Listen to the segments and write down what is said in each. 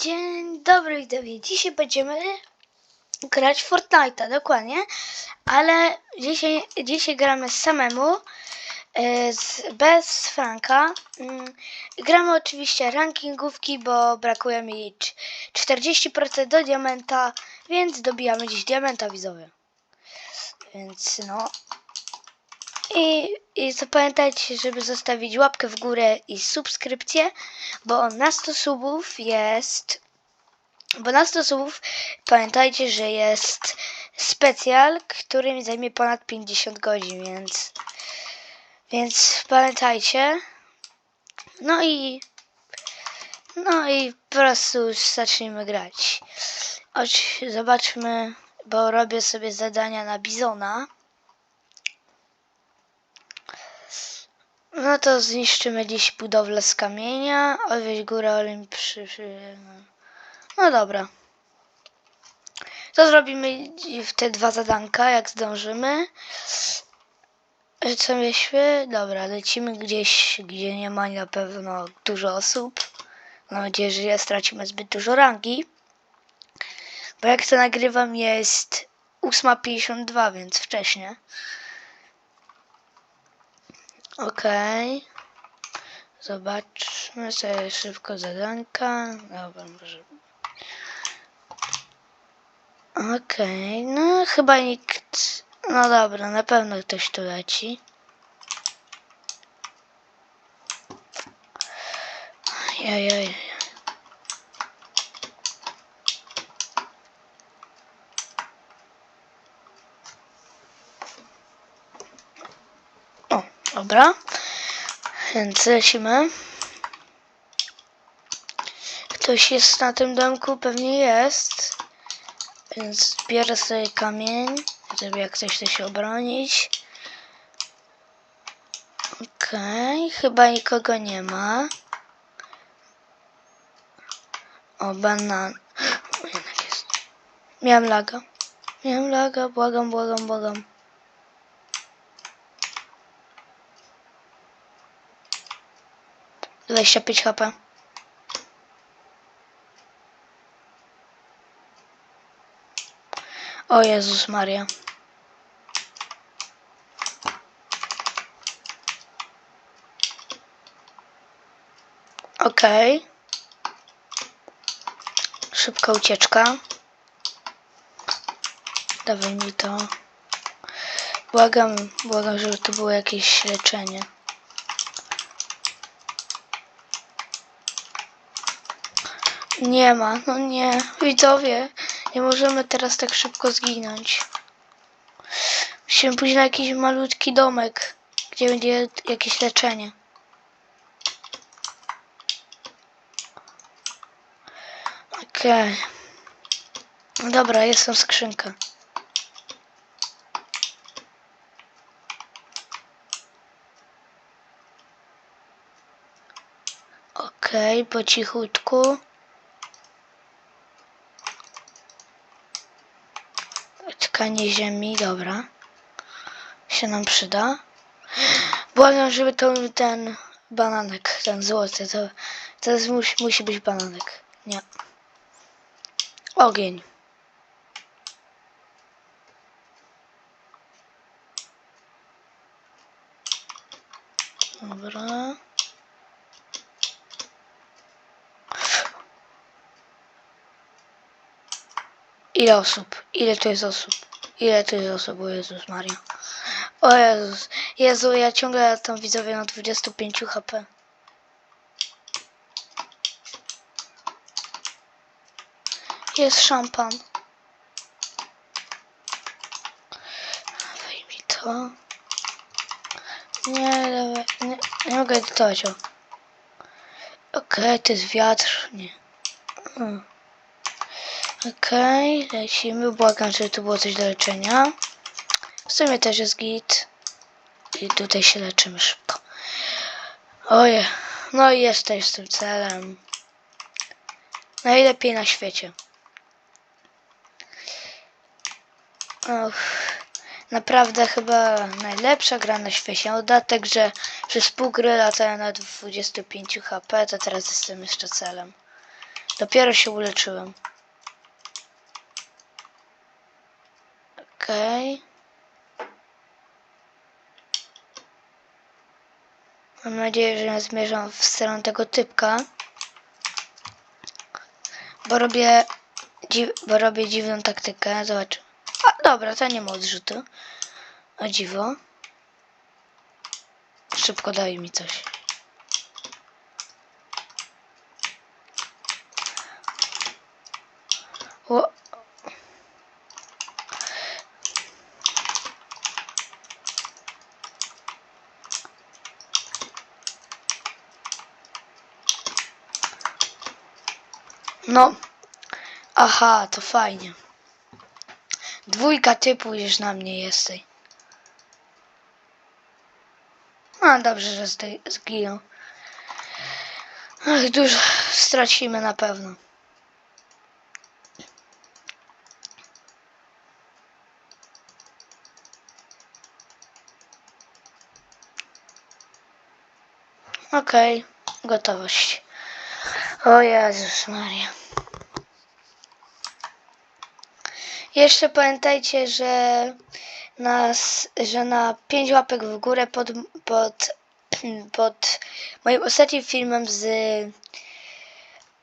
Dzień dobry widzowie. Dzisiaj będziemy grać Fortnite'a, dokładnie. Ale dzisiaj, dzisiaj gramy samemu, e, z, bez Franka. Mm, Gramy oczywiście rankingówki, bo brakuje mi cz- 40% do diamenta, więc dobijamy dziś diamenta widzowie. Więc no. I, I zapamiętajcie, żeby zostawić łapkę w górę i subskrypcję, bo na 100 subów jest. Bo na 100 subów pamiętajcie, że jest specjal, który mi zajmie ponad 50 godzin, więc. Więc pamiętajcie. No i. No i po prostu zacznijmy grać. Chodź, zobaczmy, bo robię sobie zadania na Bizona. No to zniszczymy dziś budowlę z kamienia, odwieźć górę Olimpii. No dobra. To zrobimy w te dwa zadanka, jak zdążymy. Co mieliśmy? Dobra, lecimy gdzieś, gdzie nie ma na pewno dużo osób. Mam nadzieję, że nie stracimy zbyt dużo rangi. Bo jak to nagrywam jest 8.52, więc wcześnie. Okej. Zobaczmy sobie szybko zadanka. Dobra, może. Okej, no chyba nikt. No dobra, na pewno ktoś tu leci. Jajaj. O, dobra. Więc lecimy. Ktoś jest na tym domku, pewnie jest. Więc bierę sobie kamień, żeby jak coś to się obronić. Okej, chyba nikogo nie ma. O, banan. Jednak jest. Miałem laga. Miałem laga, błagam, błagam, błagam. Dwadzieścia pięć HP. O Jezus Maria. Okej. Szybka ucieczka. Dawaj mi to. Błagam, błagam, żeby to było jakieś leczenie. Nie ma, no nie. Widzowie, nie możemy teraz tak szybko zginąć. Musimy pójść na jakiś malutki domek, gdzie będzie jakieś leczenie. Okej. No Dobra, jest tam skrzynka. Okej, po cichutku. Tkanie ziemi, dobra. Się nam przyda. Błagam, żeby to był ten bananek, ten złoty. To, jest, musi, musi być bananek. Nie. Ogień. Dobra. Ile osób? Ile to jest osób? Ile to jest osób? O Jezus Maria. O Jezus. Jezu, ja ciągle tam widzowie na 25 HP. Jest szampan. Mi to. Nie, dawaj. Nie, nie mogę edytować. Okej, to jest wiatr. Nie. Mm. Okej, lecimy. Błagam, żeby tu było coś do leczenia. W sumie też jest git. I tutaj się leczymy szybko. Oje. No i jesteś z tym celem. Najlepiej na świecie. Och, naprawdę chyba najlepsza gra na świecie. Dodatek, że przez pół gry latałem na 25 HP, to teraz jestem jeszcze celem. Dopiero się uleczyłem. Okej. Mam nadzieję, że nie zmierzam w stronę tego typka. Bo robię, bo robię dziwną taktykę. Zobacz. A, dobra, to nie ma odrzutu. O dziwo. Szybko daj mi coś. O. No. Aha, to fajnie. Dwójka typu już na mnie jesteś. A, dobrze, że zginął. Ach, dużo stracimy na pewno. Okej, gotowość. O Jezus Maria. Jeszcze pamiętajcie, że na, s- że na 5 łapek w górę pod, pod, pod moim ostatnim filmem z,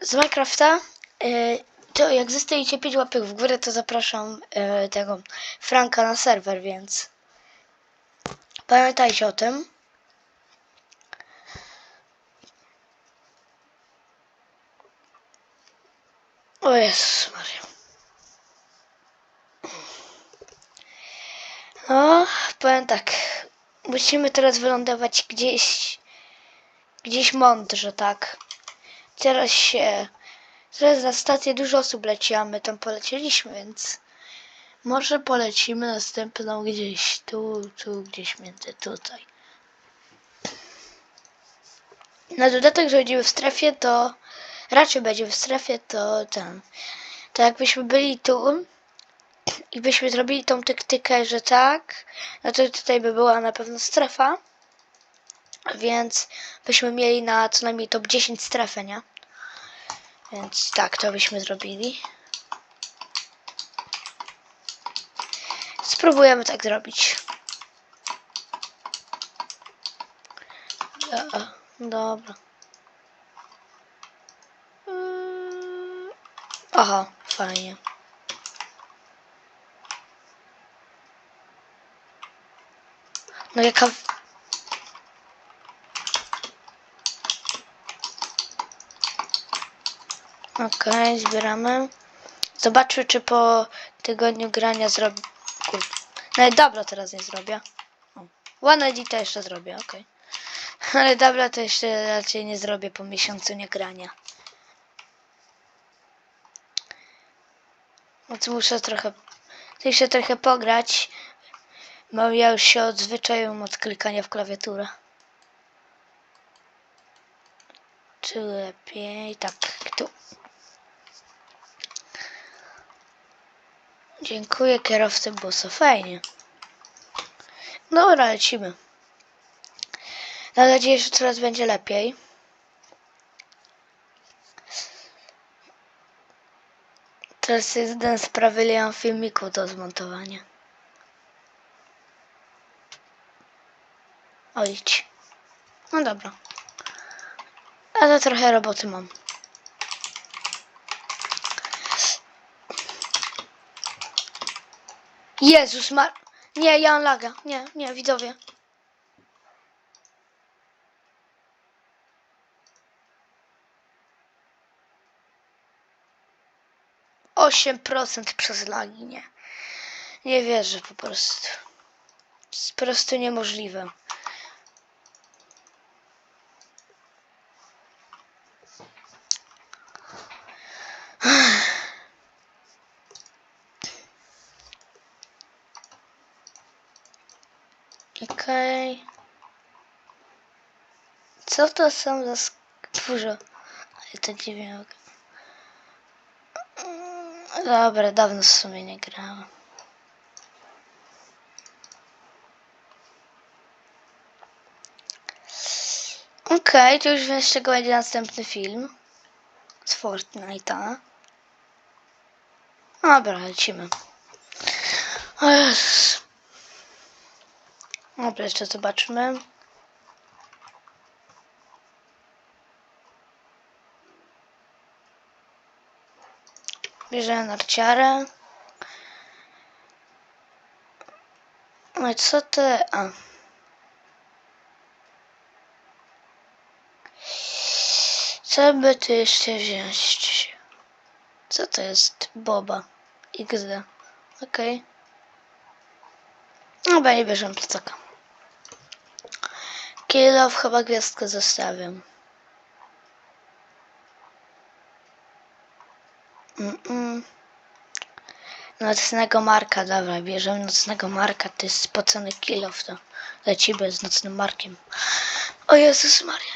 z Minecrafta, y, to jak zostajecie 5 łapek w górę, to zapraszam y, tego Franka na serwer, więc pamiętajcie o tym. O Jezus Maria. No, powiem tak. Musimy teraz wylądować gdzieś, gdzieś mądrze, tak. Teraz się, teraz na stację dużo osób leci, a my tam polecieliśmy, więc może polecimy następną gdzieś tu, tu, gdzieś między tutaj. Na dodatek, że będziemy w strefie, to raczej będzie w strefie, to ten. To jakbyśmy byli tu, i byśmy zrobili tą taktykę, że tak, no to tutaj by była na pewno strefa, więc byśmy mieli na co najmniej top 10 strefę, nie? Więc tak, to byśmy zrobili. Spróbujemy tak zrobić. Ja, dobra. Mm, Aha, fajnie. No jaka... Okej, zbieramy. Zobaczmy, czy po tygodniu grania zrobię... No i dobra, teraz nie zrobię. One edita jeszcze zrobię, okej. Ale dobra, to jeszcze raczej nie zrobię po miesiącu niegrania. Więc muszę trochę... Jeszcze trochę pograć. Bo ja już się odzwyczaiłem od klikania w klawiaturę. Czy lepiej? Tak, tu. Dziękuję kierowcy busu, fajnie. Dobra, lecimy. Mam nadzieję, że teraz będzie lepiej. Teraz jest jeden z prawie filmiku do zmontowania. Ojdź. No dobra. Ale trochę roboty mam. Jezus ma... Nie, ja mam laga. Nie, nie, widzowie. Osiem procent przez lagi, nie. Nie wierzę po prostu. Jest po prostu niemożliwe. Okej. Co to są za skórze? Ale to dziwnie. Mm, Dobra, dawno w sumie nie grałem. Okej, to już wiem z czego będzie następny film. z Fortnite'a. Dobra, lecimy. O Jezus. Dobra, jeszcze zobaczmy. Bierzemy narciarę. No i co ty? A. Co by tu jeszcze wziąć? Co to jest? Boba. XD. Okej. Okay. Dobra, nie bierzemy plecaka. Kilow chyba gwiazdkę zostawiam. Mm-mm. Nocnego Marka, dobra, bierzemy nocnego Marka, to jest spocony kilow, to lecimy z nocnym Markiem. O Jezus Maria.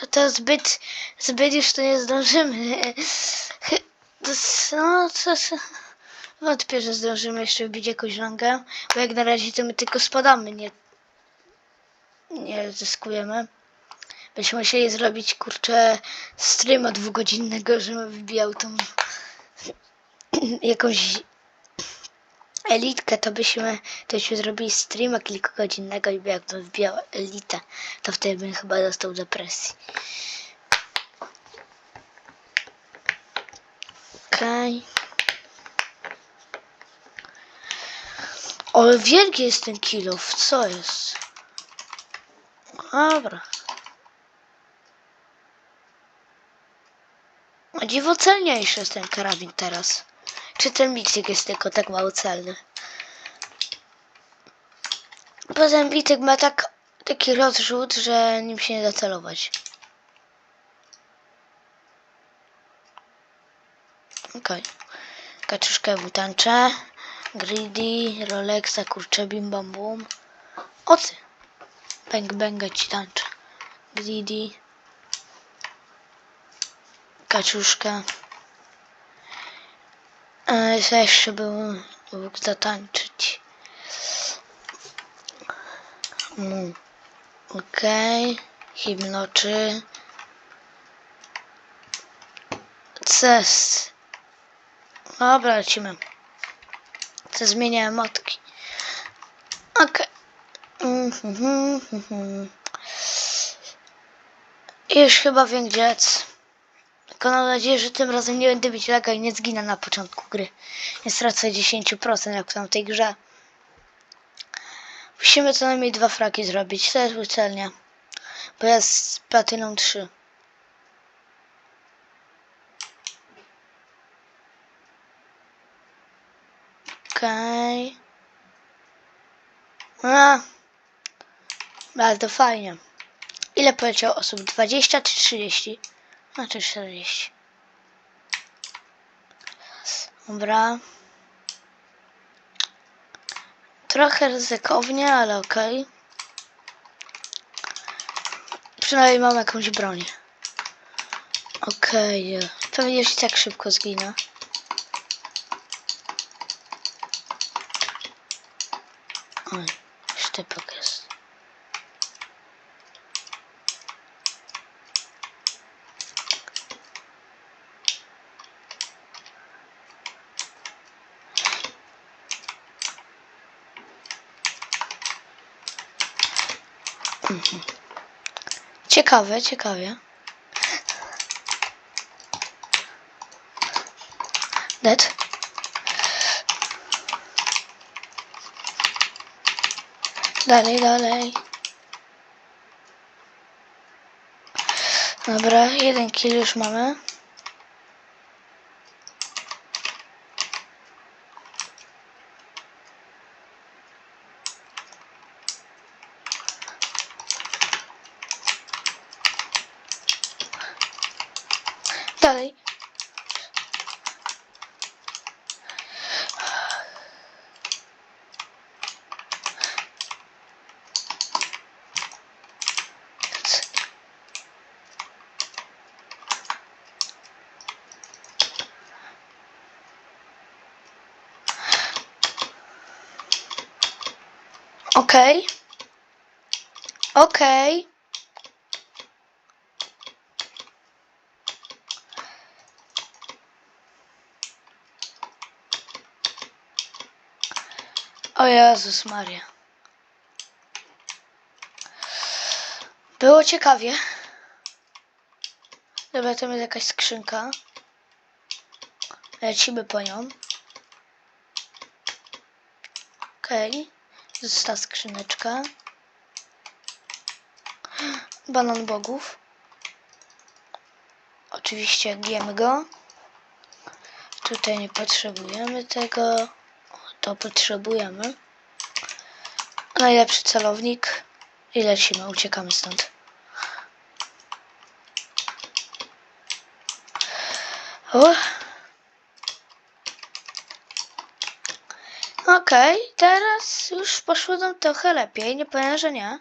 No to zbyt, zbyt już to nie zdążymy. No, to, s- wątpię, że zdążymy jeszcze wbić jakąś rangę, bo jak na razie to my tylko spadamy, nie, nie zyskujemy. Byśmy musieli zrobić, kurczę, streama dwugodzinnego, żebym wbijał tą jakąś elitkę, to byśmy, to byśmy zrobili streama kilkugodzinnego i jakbym wbijał elitę, to wtedy bym chyba dostał depresji. Okej. Ale wielki jest ten kilof, co jest? Dobra. A dziwo celniejszy jest ten karabin teraz. Czy ten bitek jest tylko tak mało celny? Poza tym bitek ma tak, taki rozrzut, że nim się nie da celować. Okej. Kaczuszkę butancze. Greedy, Rolexa, kurczę, bim bam bum. O ty. Bang banga ci tańczę. Greedy. Kaczuszka. E, jeszcze był mógł zatańczyć. Mm. Okej. Okay. Hipnoczy. Cest. Dobra, lecimy. Co zmienia emotki. Okej. Mhm. Już chyba wiem gdzie jest. Tylko mam nadzieję, że tym razem nie będę mieć laga i nie zginę na początku gry. Nie stracę 10% jak w tamtej grze. Musimy co najmniej dwa fraki zrobić. To jest ucelnia. Bo jest z platyną 3. Okej. Okay. A. Bardzo fajnie. Ile poleciało osób? 20 czy 30? Znaczy 40. Dobra. Trochę ryzykownie, ale okej. Okay. Przynajmniej mam jakąś broń. Okej. Okay. Pewnie już tak szybko zginę. Mhm. Ciekawe, ciekawie. Dead. Dalej, dalej. Dobra, jeden kill już mamy. Okej. Okay. Okej. Okay. O Jezus Maria. Było ciekawie. Dobra, tam jest jakaś skrzynka. Lecimy po nią. Okej. Okay. Została skrzyneczka. Banan bogów. Oczywiście jemy go. Tutaj nie potrzebujemy tego. To potrzebujemy. Najlepszy celownik. I lecimy, uciekamy stąd. Okej, teraz już poszło nam trochę lepiej. Nie powiem, że nie.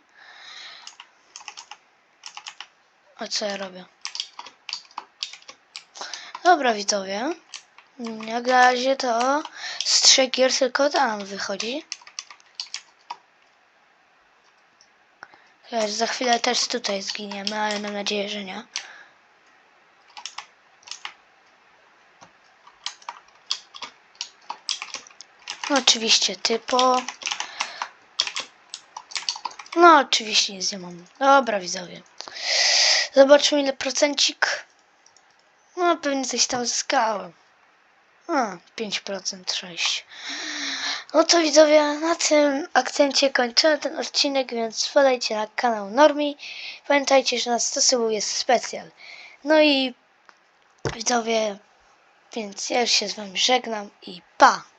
A co ja robię? Dobra, widzowie. Jak na razie to z trzech gier tylko ta nam wychodzi. Za chwilę też tutaj zginiemy, ale mam nadzieję, że nie. No oczywiście typo. No oczywiście nic nie mam. Dobra widzowie. Zobaczmy ile procencik. No pewnie coś tam zyskałem. A, 5%, 6. No to widzowie, na tym akcencie kończymy ten odcinek, więc wpadajcie na kanał Normi. Pamiętajcie, że na stosu jest specjal. No i widzowie, więc ja już się z wami żegnam i pa!